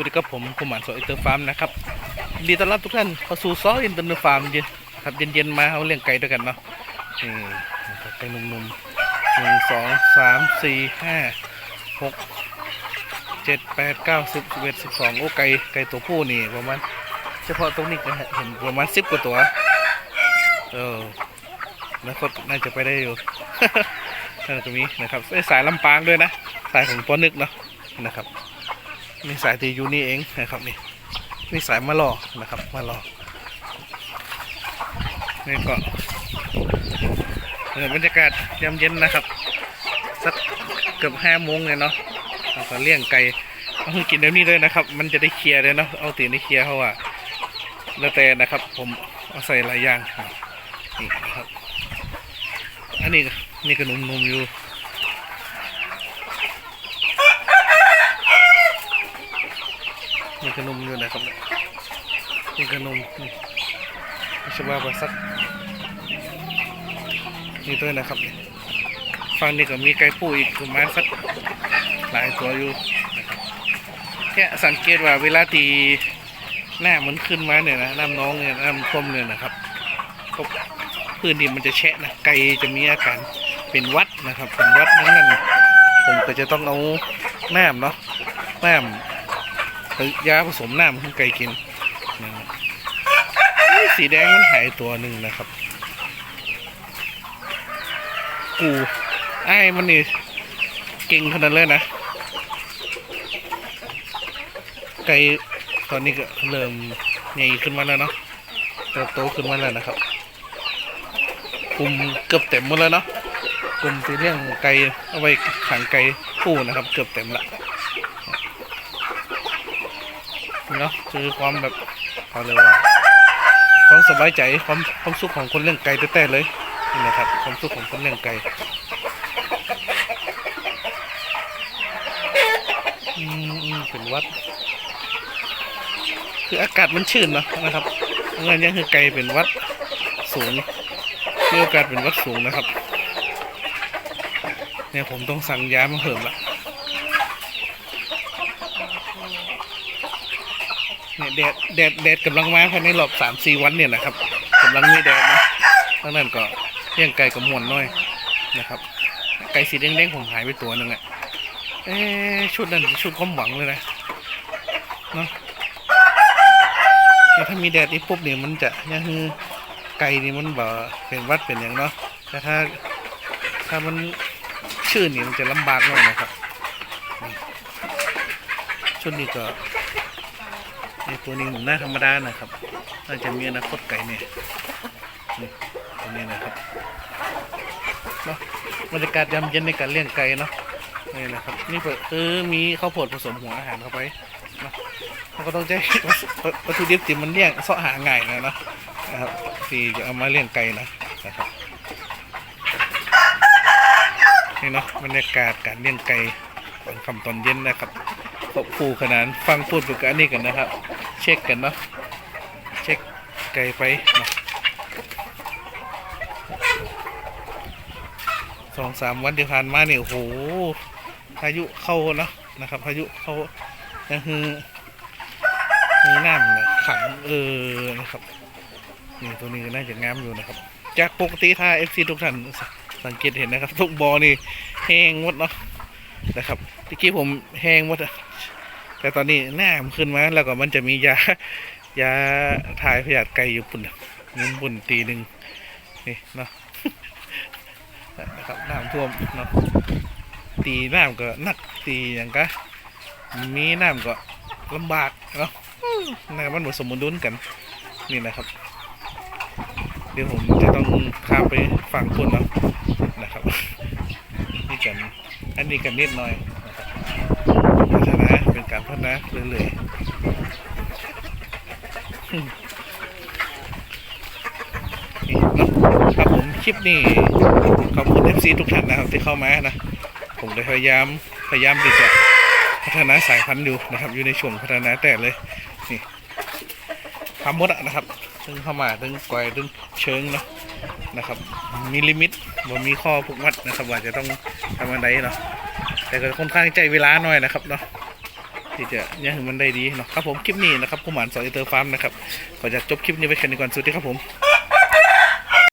วัสดีครับผมกุมารโซอินเตอร์ฟาร์มนะครับดีต้อนรับทุกท่านเข้าสู่ซออินเตอร์ฟาร์มเย็นครับเย็นๆมาเอาเลี้ยงไก่ด้วยกันเนาะนี่นะครับไก่หนุ่มๆหนึ่งสองสามสี่ห้าหกเจ็ดแปดเก้าสิบสิบเอ็ดสิบสองโอ้ไก่ไก่ตัวผู้นี่ประมาณเฉพาะตรงนี้ก็เห็นประมาณสิบกว่าตัวเออแล้วก็น่าจะไปได้อยู่นั่นก็มีนะครับสายลำปางด้วยนะ สายของปอนึกเนาะนะครับ นี่สายตีอยู่นี่เองนะครับนี่นี่สายมะลอนะครับมะลอนี่ก็เออบรรยากาศยามเย็นนะครับ สักเกือบห้าโมงเลยเนาะเราก็เลี้ยงไก่เอากินเดี๋ยวนี้เลยนะครับ มันจะได้เคลียร์เลยเนาะเอาตีนได้เคลียร์เขาว่าแล้วแต่นะครับ ผมเอาใส่หลายอย่างนี่ครับ อันนี้ก็นี่ก็นุ่มๆอยู่ นี่ขนมอยู่นะครับนี่ขนมนี่ไม่ใช่ว่าบะซักนี่ด้วยนะครับฝั่งนี้ก็มีไก่ปูอีกประมาณสักหลายตัวอยู่นะครับแค่สังเกตว่าเวลาตีหน้ามันขึ้นมาเนี่ยนะน้ำน้องเนี่ยน้ำท่วมเนี่ยนะครับก็พื้นดินมันจะแฉะนะไก่จะมีอาการเป็นวัดนะครับเป็นวัดนั้นนั่นผมก็จะต้องเอาน้ำเนาะน้ำ ยาผสมน้ำให้ไก่กินนะครับสีแดงมันหายตัวหนึ่งนะครับ กูไอ้มันนี่เก่งขนาดเลยนะ ไก่ตอนนี้ก็เริ่มใหญ่ขึ้นมาแล้วเนาะเติบโตขึ้นมาแล้วนะครับกลุ่มเกือบเต็มหมดแล้วเนาะกลุ่มที่เลี้ยงไก่เอาไว้ขังไก่ผู้นะครับ เกือบเต็มละ เนาะคือความแบบเขาเรียกว่าความสบายใจความความสุขของคนเลี้ยงไก่แต่ๆเลยนี่นะครับความสุขของคนเลี้ยงไก่อืมเป็นวัด คืออากาศมันชื้นเนาะนะครับเงินยังคือไก่เป็นวัดสูงมีโอกาสเป็นวัดสูงนะครับ เนี่ยผมต้องสั่งยามาเพิ่มละ เนี่ยแดดแดดแดดกำลังมาภายในรอบสามสี่วันเนี่ยนะครับกำลังมีแดดนะดังนั้นก็เลี้ยงไก่กับมวนน้อยนะครับ ไก่สีแดงๆผมหายไปตัวหนึ่งอะเอ๊ะชุดนั้นชุดความหวังเลยนะเนาะแต่ถ้ามีแดดอีกปุ๊บเนี่ยมันจะยังคือไก่นี่มันบ่เป็นวัดเป็นอย่างเนาะแต่ถ้าถ้ามันชื้นนี่มันจะลำบากหน่อยนะครับชุดนี้ก็ ไอตัวนี้หน้าธรรมดานะครับ น่าจะมีอนาคตไก่เนี่ยนี่ตัวนี้นะครับเนาะบรรยากาศยามเย็นในการเลี้ยงไก่เนาะนี่นะครับ นี่คือมีข้าวโพดผสมหัวอาหารเข้าไปเนาะเราก็ต้องใช้วัตถุดิบที่มันเลี้ยงเสาะหาง่ายนะเนาะนะครับที่จะเอามาเลี้ยงไก่นะนะครับนี่เนาะบรรยากาศการเลี้ยงไก่ตอนค่ำตอนเย็นนะครับ ขอบคู่ขนาดฟังพูดปกับอันนี้กันนะครับ เช็คกันเนาะเช็คไกลไปนะสองสามวันที่ผ่านมาเนี่ยโอ้โหพายุเข้าเนาะนะครับพายุเข้านะคือมีน้ำเนี่ยขังเออนะครับนี่ตัวนี้น่าจะงามอยู่นะครับ จากปกติถ้าเอฟซีทุกท่านสังเกตเห็นนะครับ ทุกบอนี่แห้งหมดเนาะ นะครับเมื่อกี้ผมแห้งหมดแต่ตอนนี้หน้ามันขึ้นมาแล้วก็มันจะมียายาถ่ายพยาธิไก่อยู่ปุ่นมุนปุ่นตีหนึ่งนี่เนาะนะครับน้ำท่วมเนาะตีน้ำก็หนักตีอย่างก็มีน้ำก็ลำบากเนาะนะครับมันหมดสมดุลกันนี่นะครับ เดี๋ยวผมจะต้องข้ามไปฝั่งคุณเนาะนะครับนี่กัน อันนี้กันนิดหน่อยนะครับพัฒนาเป็นการพัฒนาเรื่อยๆอืมนี่เนะครับผมคลิปนี้ขอบคุณ FC ทุกท่านนะครับที่เข้ามานะ ผมได้พยายามพยายามที่จะพัฒนาสายพันธุ์อยู่นะครับ อยู่ในช่วงพัฒนาแต่เลยนี่ทำหมดอะนะครับ ตึงเข้ามาตึงกวายตึงเชิงเนาะนะครับ มีลิมิตบ่มีข้อผูกมัดนะครับ ว่าจะต้องทำอะไรเนาะแต่ก็ค่อนข้างใจเวลาหน่อยนะครับเนาะที่จะยังมันได้ดีเนาะครับผมคลิปนี้นะครับผู้หมานสอนอินเตอร์ฟาร์มนะครับขอจะจบคลิปนี้ไปแค่นี้ก่อนสวัสดีครับผม